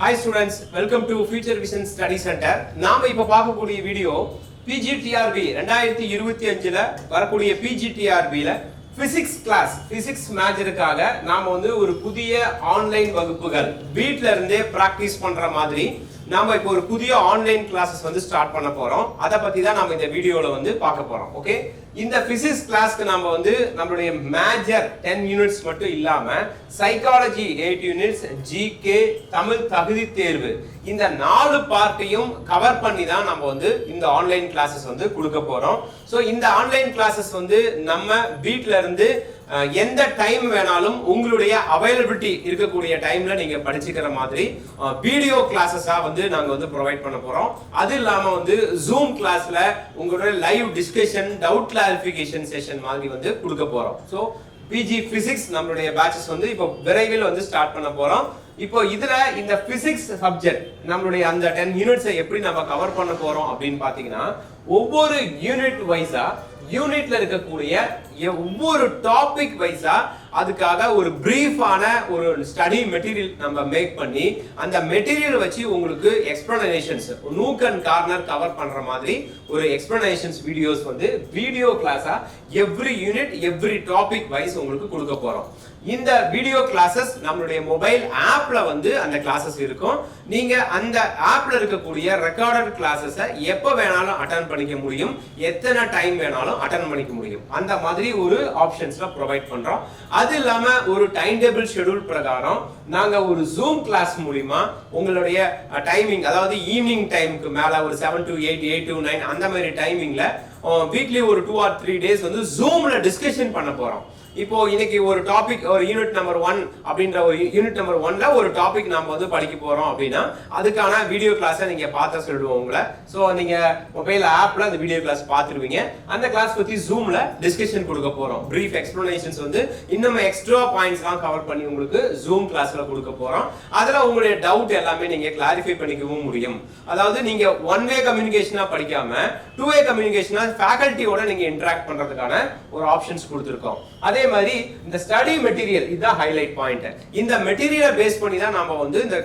Hi students welcome to future vision study centre நாம இப்போ பார்க்கக்கூடிய வீடியோ பிஜிடிஆர்பி ரெண்டாயிரத்தி இருபத்தி அஞ்சுல வரக்கூடிய பிஜிடிஆர்பில பிசிக்ஸ் கிளாஸ் பிசிக்ஸ் மேஜருக்காக நாம வந்து ஒரு புதிய ஆன்லைன் வகுப்புகள் வீட்டில இருந்தே பிராக்டிஸ் பண்ற மாதிரி நாம இப்போ ஒரு புதிய ஆன்லைன் கிளாஸஸ் வந்து ஸ்டார்ட் பண்ண போறோம். அதை பத்தி தான் நம்ம இந்த வீடியோல வந்து பார்க்க போறோம். ஓகே இந்த பிசிக்ஸ் கிளாஸ்க்கு நம்ம வந்து நம்மளுடைய மேஜர் டென் யூனிட்ஸ் மட்டும் இல்லாம psychology eight units GK Tamil தகுதி தேர்வு இந்த நாலு பார்ட்டையும் கவர் பண்ணி தான் நம்ம வந்து இந்த ஆன்லைன் கிளாஸஸ் வந்து கொடுக்க போறோம். ஸோ இந்த ஆன்லைன் கிளாஸஸ் வந்து நம்ம வீட்டில இருந்து எந்த டைம் வேணாலும் உங்களுடைய அவைலபிலிட்டி இருக்கக்கூடிய டைம்ல நீங்க படிச்சுக்கிற மாதிரி வீடியோ கிளாஸஸா வந்து நாங்க வந்து ப்ரொவைட் பண்ண போறோம். அது இல்லாம வந்து ஜூம் கிளாஸ்ல உங்களுடைய live discussion doubt clarification session மாதிரி வந்து கொடுக்க போறோம். ஸோ பிஜி பிசிக்ஸ் நம்மளுடைய பேட்சஸ் வந்து இப்போ விரைவில் வந்து ஸ்டார்ட் பண்ண போறோம். இப்போ இதுல இந்த பிசிக்ஸ் சப்ஜெக்ட் நம்மளுடைய அந்த டென் யூனிட்ஸை எப்படி நம்ம கவர் பண்ண போறோம் அப்படின்னு பாத்தீங்கன்னா ஒவ்வொரு யூனிட் வைஸா யூனிட்ல இருக்கக்கூடிய ஒவ்வொரு டாபிக் வைஸா அதுக்காக ஒரு பிரீஃபான ஒரு ஸ்டடி மெட்டீரியல் நம்ம மேக் பண்ணி அந்த மெட்டீரியல் வச்சு உங்களுக்கு explanations nook and corner cover பண்ற மாதிரி ஒரு எக்ஸ்பிளனேஷன்ஸ் வீடியோஸ் வந்து வீடியோ கிளாஸா every unit every topic wise உங்களுக்கு கொடுக்க போறோம். இந்த வீடியோ கிளாஸஸ் நம்மளுடைய மொபைல் ஆப்ல வந்து அந்த கிளாஸஸ் இருக்கும். நீங்க அந்த ஆப்ல இருக்கக்கூடிய ரெக்கார்டட் கிளாஸஸை எப்போ வேணாலும் அட்டன் பண்ணிக்க முடியும். எத்தனை டைம் வேணாலும் அட்டன் பண்ணிக்க முடியும். அந்த மாதிரி ஒரு ஆப்ஷன்ஸ்ல ப்ரொவைட் பண்றோம். அது இல்லாம ஒரு டைம் டேபிள் ஷெட்யூல் பிரகாரம் நாங்க ஒரு ஜூம் கிளாஸ் மூலிமா உங்களுடைய டைமிங் அதாவது ஈவினிங் டைமுக்கு மேல ஒரு seven to eight eight to nine அந்த மாதிரி டைமிங்ல வீக்லி ஒரு டூ ஆர் த்ரீ டேஸ் வந்து ஜூம்ல டிஸ்கஷன் பண்ண போறோம். இப்போ இன்னைக்கு ஒரு டாபிக் ஒரு யூனிட் நம்பர் ஒன் அப்படின்ற ஒரு யூனிட் நம்பர் ஒன்ல ஒரு டாபிக் நம்ம வந்து படிக்க போறோம் அப்படின்னா அதுக்கான வீடியோ கிளாஸை நீங்க பார்த்த சொல்லிடுவோம் உங்களை. ஸோ நீங்க மொபைல் ஆப்ல அந்த வீடியோ கிளாஸ் பார்த்துருவீங்க. அந்த கிளாஸ் பத்தி ஜூம்ல டிஸ்கஷன் கொடுக்க போறோம். பிரீஃப் எக்ஸ்பிளனேஷன்ஸ் வந்து இன்னும் எக்ஸ்ட்ரா பாயிண்ட்ஸ்லாம் கவர் பண்ணி உங்களுக்கு ஜூம் கிளாஸ்ல கொடுக்க போறோம். அதுல உங்களுடைய டவுட் எல்லாமே நீங்க கிளாரிஃபை பண்ணிக்கவும் முடியும். அதாவது நீங்க ஒன் வே கம்யூனிகேஷனா படிக்காம டூ வே கம்யூனிகேஷனா ஃபேக்கல்ட்டியோட நீங்க இன்டராக்ட் பண்றதுக்கான ஒரு ஆப்ஷன்ஸ் கொடுத்துருக்கோம். அதே மாதிரி இந்த ஸ்டடி மெட்டீரியல் இதுதான் ஹைலைட் பாயிண்ட் இந்த மெட்டீரியலை பேஸ் பண்ணி தான் நம்ம வந்து இந்த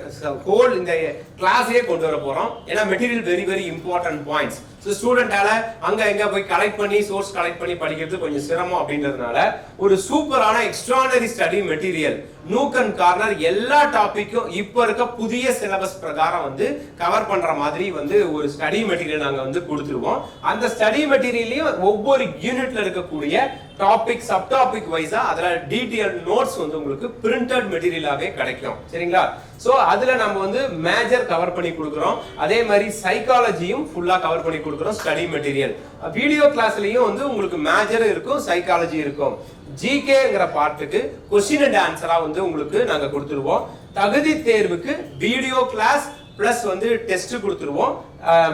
ஹோல் இந்த கிளாஸே கொண்டு வர போறோம். ஏன்னா material very very important points ஸ்டூடெண்டால அங்க எங்க போய் கலெக்ட் பண்ணி சோர்ஸ் கலெக்ட் பண்ணி படிக்கிறது கொஞ்சம் சிரமம் அப்படின்றதுனால ஒரு சூப்பரான extraordinary study material nook and corner எல்லா டாபிக்கும் இப்போ இருக்க புதிய சிலபஸ் பிரகாரம் வந்து கவர் பண்ற மாதிரி வந்து ஒரு ஸ்டடி மெட்டீரியல் நாங்க வந்து கொடுத்துருவோம். அந்த ஸ்டடி மெட்டீரியல்லையும் ஒவ்வொரு யூனிட்ல இருக்கக்கூடிய டாபிக் சப் டாபிக் வைஸா அதுல டீடைல் நோட்ஸ் வந்து உங்களுக்கு பிரிண்டட் மெட்டீரியலாகவே கிடைக்கும். சரிங்களா? சோ அதுல நம்ம வந்து மேஜர் கவர் பண்ணி கொடுக்குறோம். அதே மாதிரி சைக்காலஜியும் ஃபுல்லா கவர் பண்ணி கொடுக்குறோம். ஸ்டடி மெட்டீரியல் வீடியோ கிளாஸ்லையும் வந்து உங்களுக்கு மேஜர் இருக்கும் சைக்காலஜி இருக்கும். ஜிகேங்கிற பாட்டுக்கு கொஸ்டின் அண்ட் ஆன்சராக வந்து உங்களுக்கு நாங்கள் கொடுத்துருவோம். தகுதி தேர்வுக்கு வீடியோ கிளாஸ் ப்ளஸ் வந்து டெஸ்ட் கொடுத்துருவோம்.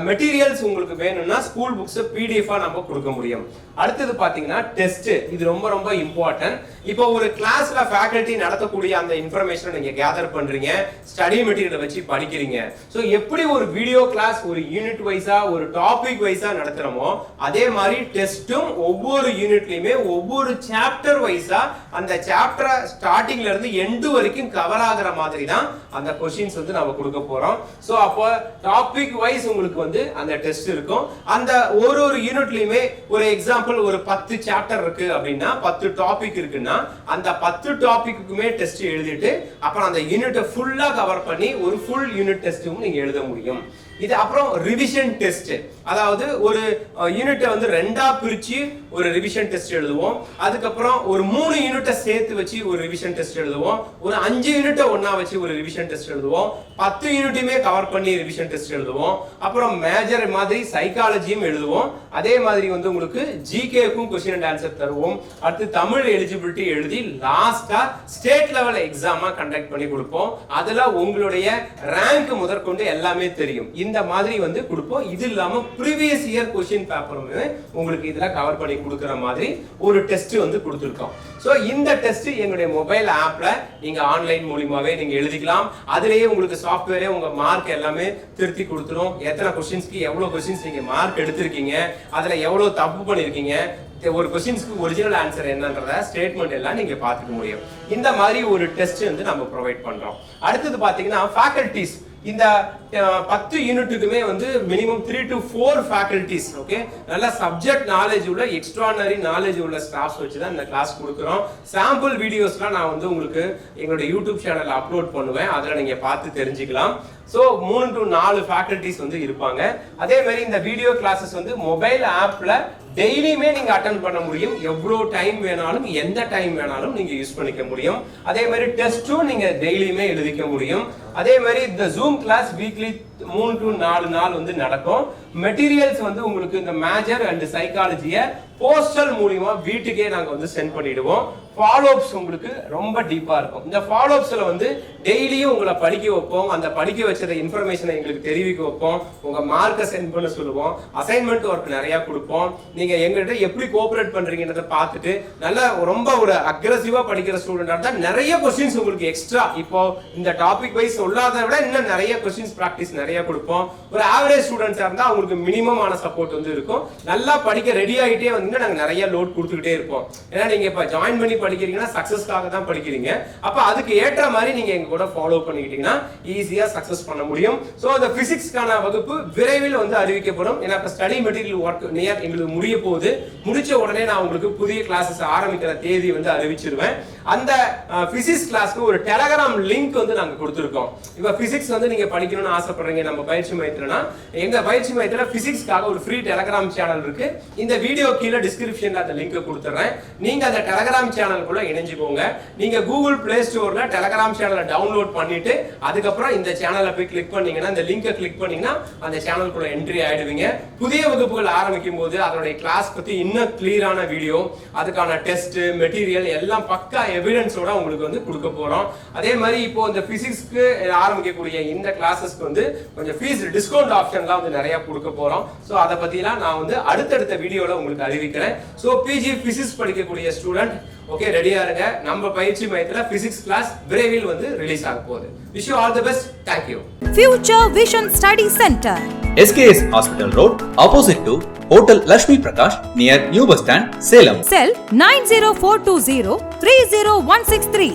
மெட்டீரியல்ஸ் உங்களுக்கு வேணும்னா ஸ்கூல் புக்ஸ் பிடிஎஃபா நம்ம கொடுக்க முடியும். அடுத்தது பாத்தீங்கன்னா டெஸ்ட் இது ரொம்ப ரொம்ப இம்பார்ட்டன்ட் இப்போ ஒரு கிளாஸ்ல ஃபேக்கல்ட்டி நடத்தக்கூடிய அந்த இன்ஃபர்மேஷனை நீங்க கேதர் பண்றீங்க ஸ்டடி மெட்டீரியல் வச்சு படிக்கிறீங்க. ஸோ எப்படி ஒரு வீடியோ கிளாஸ் ஒரு யூனிட் வைஸா ஒரு டாபிக் வைஸா நடத்துறோமோ அதே மாதிரி டெஸ்ட்டும் ஒவ்வொரு யூனிட்லயுமே ஒவ்வொரு சாப்டர் வைஸா அந்த சாப்டரை ஸ்டார்டிங்ல இருந்து எண்டு வரைக்கும் கவர் ஆகுற மாதிரி தான் அந்த கொஸ்டின்ஸ் வந்து நம்ம கொடுக்க போறோம். ஸோ அப்போ டாபிக் வைஸ் உங்களுக்கு வந்து அந்த டெஸ்ட் இருக்கும். அந்த ஒரு ஒரு யூனிட்லயுமே ஒரு எக்ஸாம்பிள் ஒரு பத்து சாப்டர் இருக்கு அப்படின்னா பத்து டாபிக் இருக்குன்னா அந்த பத்து டாபிக்குமே டெஸ்ட் எழுதிட்டு அப்புறம் அந்த யூனிட்டை ஃபுல்லா கவர் பண்ணி ஒரு ஃபுல் யூனிட் டெஸ்ட்டும் நீங்க எழுத முடியும். இது அப்புறம் ரிவிஷன் டெஸ்ட் அதாவது ஒரு யூனிட்டை வந்து ரெண்டா பிரிச்சு ஒரு ரிவிஷன் டெஸ்ட் எழுதுவோம். அதுக்கப்புறம் ஒரு மூணு யூனிட்டை சேர்த்து வச்சு ஒரு ரிவிஷன் டெஸ்ட் எழுதுவோம். ஒரு அஞ்சு யூனிட்டை ஒன்னா வச்சு ஒரு ரிவிஷன் டெஸ்ட் எழுதுவோம். பத்து யூனிட்டுமே கவர் பண்ணி ரிவிஷன் டெஸ்ட் எழுதுவோம். அப்புறம் மேஜர் மாதிரி சைக்காலஜியும் எழுதுவோம். அதே மாதிரி வந்து உங்களுக்கு ஜிகேக்கும் கொஸ்டின் அண்ட் ஆன்சர் தருவோம். அடுத்து தமிழ் எலிஜிபிலிட்டி எழுதி லாஸ்டா ஸ்டேட் லெவல் எக்ஸாமா கண்டக்ட் பண்ணி கொடுப்போம். அதுல உங்களுடைய ரேங்க் முதற்கொண்டு எல்லாமே தெரியும். இந்த மாதிரி வந்து கொடுப்போம். இது இல்லாம ப்ரீவியஸ் இயர் கொஸ்டின் பேப்பருமே உங்களுக்கு இதுல கவர் பண்ணி கொடுக்குற மாதிரி ஒரு டெஸ்ட் வந்து கொடுத்துருக்கோம். ஸோ இந்த டெஸ்ட் எங்களுடைய மொபைல் ஆப்ல நீங்க ஆன்லைன் மூலியமாவே நீங்க எழுதிக்கலாம். அதுலயே உங்களுக்கு சாஃப்ட்வேரே உங்க மார்க் எல்லாமே திருத்தி கொடுத்துரும். எத்தனை கொஸ்டின்ஸ்க்கு எவ்வளவு கொஸ்டின்ஸ் நீங்க மார்க் எடுத்திருக்கீங்க? அதுல எவ்வளவு தப்பு பண்ணிருக்கீங்க? ஒரு கொஸ்டின்ஸ்க்கு ஒரிஜினல் ஆன்சர் என்னன்றத ஸ்டேட்மெண்ட் எல்லாம் நீங்க பார்த்துக்க முடியும். இந்த மாதிரி ஒரு டெஸ்ட் வந்து நம்ம ப்ரொவைட் பண்றோம். அடுத்தது பாத்தீங்கன்னா ஃபேக்கல்டிஸ் இந்த பத்து யூனிட்டுக்குமே வந்து minimum three to four faculties okay நல்ல சப்ஜெக்ட் நாலேஜ் உள்ள எக்ஸ்ட்ரானரி நாலேஜ் உள்ள ஸ்டாஃப்ஸ் வச்சு தான் இந்த கிளாஸ் கொடுக்குறோம். சாம்பிள் வீடியோஸ்லாம் நான் வந்து உங்களுக்கு எங்களோட யூடியூப் சேனலில் அப்லோட் பண்ணுவேன். அதில் நீங்கள் பார்த்து தெரிஞ்சுக்கலாம். ஸோ மூணு டு நாலு ஃபேக்கல்டிஸ் வந்து இருப்பாங்க. அதே மாதிரி இந்த வீடியோ கிளாஸஸ் வந்து மொபைல் ஆப்பில் டெய்லியுமே நீங்கள் அட்டன் பண்ண முடியும். எவ்வளோ டைம் வேணாலும் எந்த டைம் வேணாலும் நீங்கள் யூஸ் பண்ணிக்க முடியும். அதே மாதிரி டெஸ்ட்டும் நீங்கள் டெய்லியுமே எழுதிக்க முடியும். அதே மாதிரி இந்த ஜூம் கிளாஸ் வீக்லி மூணு டு நாலு நாள் வந்து நடக்கும். மெட்டீரியல்ஸ் வந்து உங்களுக்கு இந்த மேஜர் அண்ட் சைக்காலஜியை போஸ்டல் மூலியமா வீட்டுக்கே நாங்க வந்து சென்ட் பண்ணிடுவோம். ஃபாலோஅப்ஸ் உங்களுக்கு ரொம்ப டீப்பா இருக்கும். இந்த ஃபாலோஅப்ஸ்ல வந்து டெய்லியும் உங்களை படிக்க வைப்போம். அந்த படிக்க வச்சத இன்ஃபர்மேஷனை எங்களுக்கு தெரிவிக்க வைப்போம். உங்க மார்க்கை சென்ட் பண்ண சொல்லுவோம். அசைன்மெண்ட் ஒர்க் நிறைய கொடுப்போம். நீங்க எங்கள்கிட்ட எப்படி கோஆபரேட் பண்றீங்கன்றத பார்த்துட்டு நல்லா ரொம்ப ஒரு அக்ரஸிவா படிக்கிற ஸ்டூடெண்டா இருந்தால் நிறைய கொஸ்டின்ஸ் உங்களுக்கு எக்ஸ்ட்ரா இப்போ இந்த டாபிக் வைஸ் சொல்லாத விட இன்னும் நிறைய கொஸ்டின்ஸ் ப்ராக்டிஸ் நிறைய கொடுப்போம். ஒரு ஆவரேஜ் ஸ்டூடெண்ட்ஸாக இருந்தால் அவங்களுக்கு மினிமமான சப்போர்ட் வந்து இருக்கும். நல்லா படிக்க ரெடி ஆகிட்டே வந்து நாங்கள் நிறைய லோட் கொடுத்துக்கிட்டே இருப்போம். ஏன்னா நீங்கள் இப்போ ஜாயின் பண்ணி படிக்கிறீங்கன்னா சக்ஸஸ்க்காக தான் படிக்கிறீங்க. அப்போ அதுக்கு ஏற்ற மாதிரி நீங்கள் எங்க கூட ஃபாலோ பண்ணிக்கிட்டீங்கன்னா ஈஸியாக சக்ஸஸ் பண்ண முடியும். ஸோ அந்த பிசிக்ஸ்க்கான வகுப்பு விரைவில் வந்து அறிவிக்கப்படும். ஏன்னா இப்போ ஸ்டடி மெட்டீரியல் ஒர்க் நியர் எங்களுக்கு முடிய போகுது. முடிச்ச உடனே நான் உங்களுக்கு புதிய கிளாஸஸ் ஆரம்பிக்கிற தேதி வந்து அறிவிச்சிருவேன். அந்த பிசிக்ஸ் கிளாஸ்க்கு ஒரு டெலகிராம் லிங்க் வந்து நாங்க கொடுத்துருக்கோம். இப்ப பிசிக்ஸ் வந்து நீங்க படிக்கணும்னு ஆசைப்படுறீங்க நம்ம பயிற்சி மையத்துலனா எங்க பயிற்சி மையத்துல பிசிக்ஸ்க்காக ஒரு ஃப்ரீ டெலகிராம் சேனல் இருக்கு. இந்த வீடியோ கீழே டிஸ்கிரிப்ஷன்ல அந்த லிங்க் கொடுத்துறேன். நீங்க அந்த டெலகிராம் சேனலுக்குள்ள இணைஞ்சுக்கோங்க. நீங்க கூகுள் பிளே ஸ்டோர்ல டெலகிராம் சேனலை டவுன்லோட் பண்ணிட்டு அதுக்கப்புறம் இந்த சேனலை போய் கிளிக் பண்ணீங்கன்னா இந்த லிங்கை கிளிக் பண்ணீங்கன்னா அந்த சேனலுக்குள்ள என்ட்ரி ஆயிடுவீங்க. புதிய வகுப்புகள் ஆரம்பிக்கும் போது அதனுடைய கிளாஸ் பத்தி இன்னும் கிளியரான வீடியோ அதுக்கான டெஸ்ட் மெட்டீரியல் எல்லாம் பக்கா எவிடன்ஸோட உங்களுக்கு வந்து கொடுக்க போறோம். அதே மாதிரி இப்போ இந்த பிசிக்ஸ்க்கு ஆரம்பிக்கக்கூடிய இந்த கிளாஸஸ்க்கு வந்து கொஞ்சம் ஃபீஸ் டிஸ்கவுண்ட் ஆப்ஷன்லாம் வந்து நிறைய கொடுக்க போறோம். ஸோ அதை பத்திலாம் நான் வந்து அடுத்தடுத்த வீடியோல உங்களுக்கு அறிவிக்கிறேன். ஸோ பிஜி பிசிக்ஸ் படிக்கக்கூடிய ஸ்டூடெண்ட் ஓகே ரெடியா இருங்க. நம்ம பயிற்சி மையத்துல பிசிக்ஸ் கிளாஸ் விரைவில் வந்து ரிலீஸ் ஆக போகுது. Wish you all the best thank you Future Vision Study Center. SKS Hospital Road, opposite to Hotel Lashmi Prakash, near New Bus Stand, Salem. Cell 90420 30163.